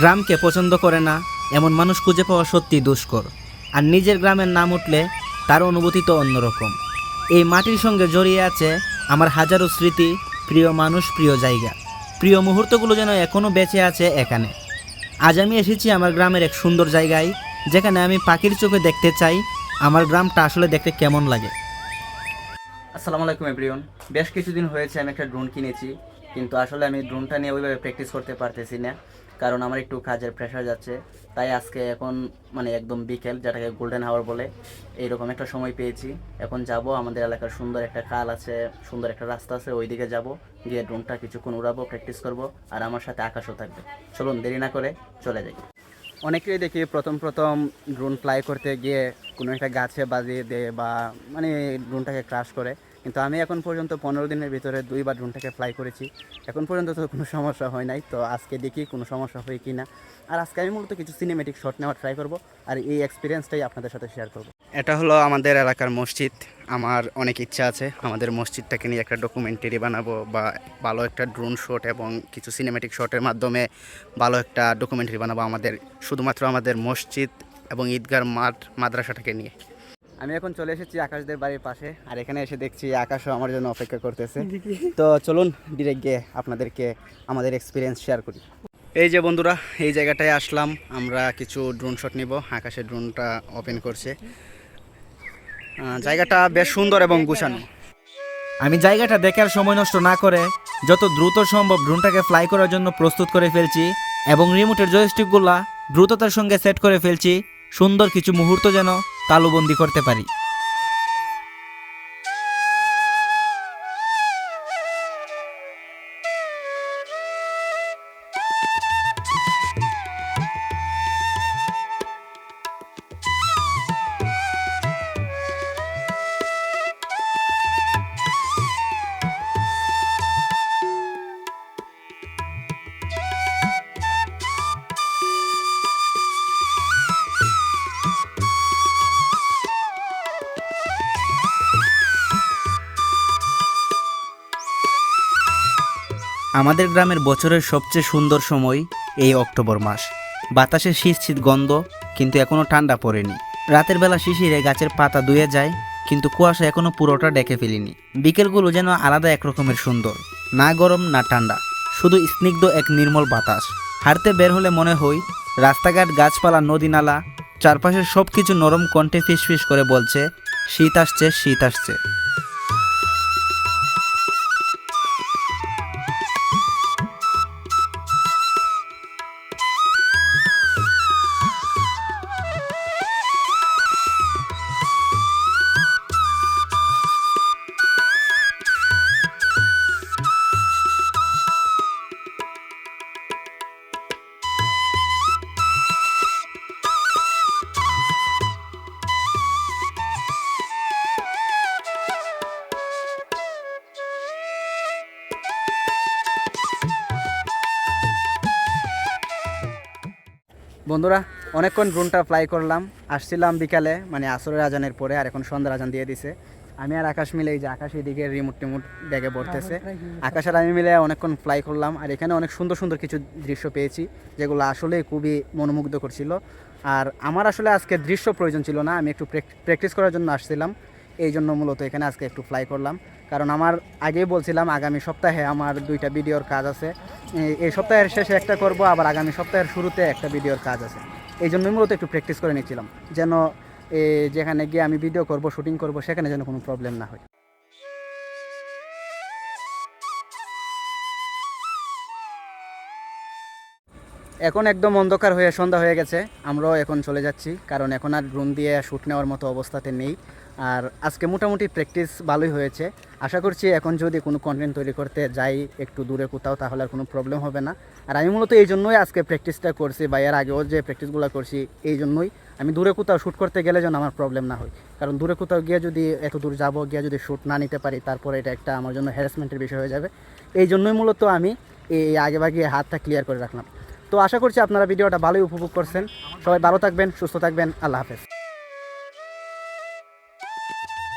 গ্রামকে পছন্দ করে না, এমন মানুষ খুঁজে পাওয়া সত্যি দুষ্কর। আর নিজের গ্রামের নাম উঠলে তার অনুভূতি তো অন্যরকম। এই মাটির সঙ্গে জড়িয়ে আছে আমার হাজারো স্মৃতি, প্রিয় মানুষ, প্রিয় জায়গা। প্রিয় মুহূর্তগুলো যেন এখনও বেঁচে আছে এখানে। আজ আমি এসেছি আমার গ্রামের এক সুন্দর জায়গায়, যেখানে আমি পাখির চোখে দেখতে চাই, আমার গ্রামটা আসলে দেখতে কেমন লাগে। আসসালামু আলাইকুম এভরিওন বেশ কিছুদিন হয়েছে আমি একটা ড্রোন কিনেছি, কিন্তু আসলে আমি ড্রোনটা নিয়ে ওইভাবে প্র্যাকটিস করতে পারতেছি না। কারণ আমার একটু কাজের প্রেশার যাচ্ছে। তাই আজকে এখন মানে একদম বিকেল, যেটাকে গোল্ডেন হাওয়ার বলে, এইরকম একটা সময় পেয়েছি। এখন যাব, আমাদের এলাকার সুন্দর একটা খাল আছে, সুন্দর একটা রাস্তা আছে ওই দিকে যাব, গিয়ে ড্রোনটা কিছুক্ষণ উড়াবো প্র্যাকটিস করব, আর আমার সাথে আকাশও থাকবে। চলুন, দেরি না করে চলে যাই। অনেকেই দেখি প্রথম প্রথম ড্রোন ফ্লাই করতে গিয়ে কোনো একটা গাছে বাজিয়ে দেয় বা মানে ড্রোনটাকে ক্রাশ করে। কিন্তু আমি এখন পর্যন্ত পনেরো দিনের ভিতরে দুইবার ড্রোনটাকে ফ্লাই করেছি। এখন পর্যন্ত তো কোনো সমস্যা হয় নাই। তো আজকে দেখি কোনো সমস্যা হয় কি না আর আজকে আমি মূলত কিছু সিনেমেটিক শট নেওয়ার ট্রাই করব। আর এই এক্সপিরিয়েন্সটাই আপনাদের সাথে শেয়ার করব। এটা হলো আমাদের এলাকার মসজিদ। আমার অনেক ইচ্ছা আছে আমাদের মসজিদটাকে নিয়ে একটা ডকুমেন্টারি বানাবো বা ভালো একটা ড্রোন শট এবং কিছু সিনেমেটিক শটের মাধ্যমে ভালো একটা ডকুমেন্টারি বানাবো আমাদের, শুধুমাত্র আমাদের মসজিদ এবং ঈদগার মাঠ, মাদ্রাসাটাকে নিয়ে। আমি এখন চলে এসেছি আকাশদের বাড়ির পাশে আর এখানে এসে দেখছি আকাশও আমার জন্য অপেক্ষা করতেছে। তো চলুন ডিরেক্ট গিয়ে আপনাদেরকে আমাদের এক্সপিরিয়েন্স শেয়ার করি। এই যে বন্ধুরা, এই জায়গাটায় আসলাম, আমরা কিছু ড্রোন শট নিব। আকাশের ড্রোনটা ওপেন করছে। জায়গাটা বেশ সুন্দর এবং গুছানো। আমি জায়গাটা দেখার সময় নষ্ট না করে যত দ্রুত সম্ভব ড্রোনটাকে ফ্লাই করার জন্য প্রস্তুত করে ফেলছি এবং রিমোটের জয়স্টিকগুলা দ্রুততার সঙ্গে সেট করে ফেলছি। সুন্দর কিছু মুহূর্ত যেন তালুবন্দি করতে পারি। আমাদের গ্রামের বছরের সবচেয়ে সুন্দর সময় এই অক্টোবর মাস। বাতাসে শীত শীত গন্ধ, কিন্তু এখনও ঠান্ডা পড়েনি। রাতের বেলা শিশিরে গাছের পাতা ধুয়ে যায়, কিন্তু কুয়াশা এখনও পুরোটা ডেকে ফেলিনি। বিকেলগুলো যেন আলাদা এক রকমের সুন্দর, না গরম, না ঠান্ডা, শুধু স্নিগ্ধ এক নির্মল বাতাস। হাঁটতে বের হলে মনে হয়, রাস্তাঘাট, গাছপালা, নদী নালা, চারপাশের সব কিছু নরম কণ্ঠে ফিসফিস করে বলছে, শীত আসছে শীত আসছে। বন্ধুরা অনেকক্ষণ ড্রোনটা ফ্লাই করলাম। আসছিলাম বিকালে মানে আসরের আজানের পরে আর এখন সন্ধ্যার আজান দিয়ে দিছে। আমি আর আকাশ মিলে এই যে আকাশ এদিকে রিমোট টিমোট ব্যাগে পড়তেছে আকাশ আর আমি মিলে অনেকক্ষণ ফ্লাই করলাম আর এখানে অনেক সুন্দর সুন্দর কিছু দৃশ্য পেয়েছি যেগুলো আসলে খুবই মনোমুগ্ধ করছিল আর আমার আসলে আজকে দৃশ্য প্রয়োজন ছিল না আমি একটু প্র্যাকটিস করার জন্য আসছিলাম। এই জন্য মূলত এখানে আজকে একটু ফ্লাই করলাম। কারণ আমার আগেই বলছিলাম, আগামী সপ্তাহে আমার দুইটা ভিডিওর কাজ আছে। এই- সপ্তাহের শেষে একটা করব, আবার আগামী সপ্তাহের শুরুতে একটা ভিডিওর কাজ আছে। এই জন্যই মূলত একটু প্র্যাকটিস করে নিচ্ছিলাম। যেন যেখানে গিয়ে আমি ভিডিও করব শুটিং করব, সেখানে যেন কোনো প্রবলেম না হয়। এখন একদম অন্ধকার হয়ে সন্ধ্যা হয়ে গেছে। আমরাও এখন চলে যাচ্ছি। কারণ এখন আর ড্রোন দিয়ে শ্যুট নেওয়ার মতো অবস্থাতে নেই। আর আজকে মোটামুটি প্র্যাকটিস ভালোই হয়েছে। আশা করছি এখন যদি কোনো কন্টেন্ট তৈরি করতে যাই একটু দূরে কোথাও, তাহলে আর কোনো প্রবলেম হবে না। আর আমি মূলত এই জন্যই আজকে প্র্যাকটিসটা করছি বা এর আগেও যে প্র্যাকটিসগুলো করছি, এই জন্যই আমি দূরে কোথাও শ্যুট করতে গেলে যেন আমার প্রবলেম না হয়। কারণ দূরে কোথাও গিয়ে যদি এত দূর যাব, গিয়ে যদি শ্যুট না নিতে পারি, তারপরে এটা একটা আমার জন্য হ্যারাসমেন্টের বিষয় হয়ে যাবে। এই জন্যই মূলত আমি এই আগে ভাগে হাতটা ক্লিয়ার করে রাখলাম। তো আশা করছি আপনারা ভিডিওটা ভালোই উপভোগ করছেন। সবাই ভালো থাকবেন, সুস্থ থাকবেন, আল্লাহ হাফেজ। Thank you.